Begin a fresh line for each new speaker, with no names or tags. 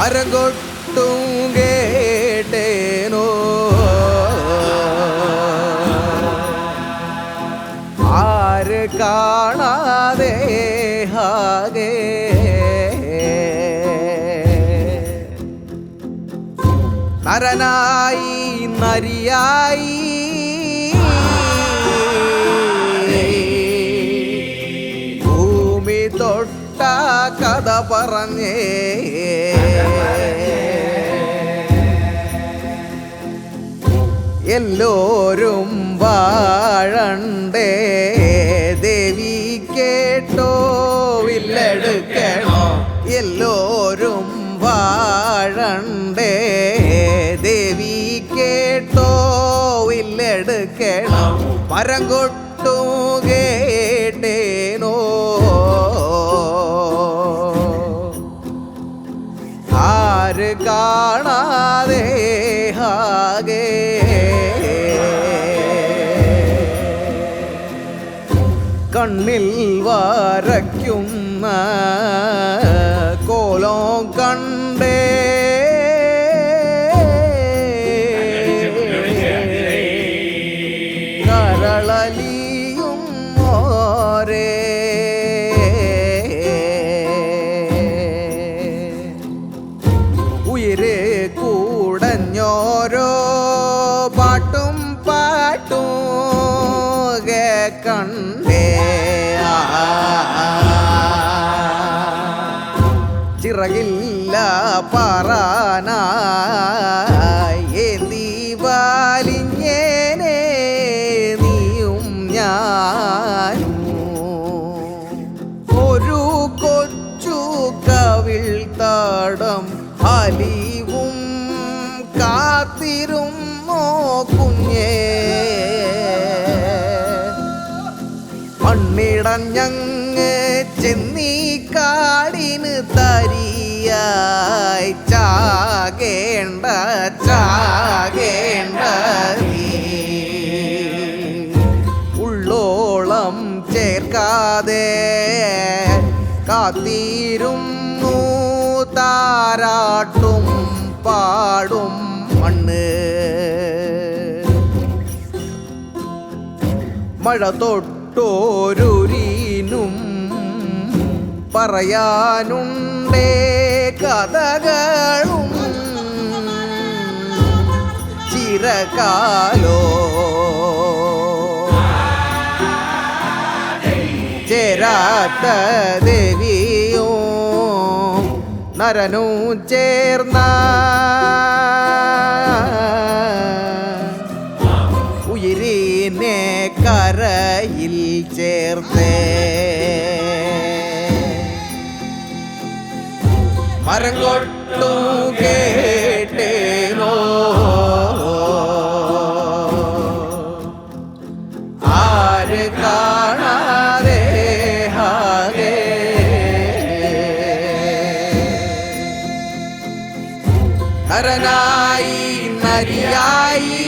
മരം കൊട്ടും കേട്ടേനോ? ആര് കാണാതെ ഹാകേ? നരനായി നരിയായി. ഭൂമി തൊട്ട കഥ പറഞ്ഞേ. എല്ലോരും വാഴണ്ടേ. ദേവി കേട്ടോ വില്ലെടുക്കണോ? എല്ലോരും വാഴണ്ടേ. ദേവി കേട്ടോ വില്ലെടുക്കണം? മരം കൊട്ടു കേട്ടേനോ ആര് കാണാതെ ആകെ? കണ്ണിൽ വരയ്ക്കുന്ന കോലോ കണ്ടേ. കരളലിയും മോരേ. കൂടഞ്ഞോരോ പാട്ടും പാട്ടും കണ്ടേ. ചിറകില്ല പാറാനായി. ഏന്തി വാലിഞ്ഞേനെ നീയും ഞാനും. ഒരു കൊച്ചു കവിൾ താടം അലിവും മണ്ണിടഞ്ഞങ്ങ് ചെന്നീ കാടിന് തരിയായി. ചാകേണ്ട ചാകേണ്ട ഉള്ളോളം ചേർക്കാതെ കാത്തിരുന്നു താരാട്ടും പാടും മണ്ണ്. മഴ തൊട്ടോരുരീനും പറയാനുണ്ടേ കഥകളും ചിരകാലോ. ചേരാത്ത ദേവിയോ നരനു ചേർന്ന കയ്യിൽ ചേർത്തേ. മരം കേട്ടേനോ? ആര് കാണാതെ ഹരനായി നരിയായി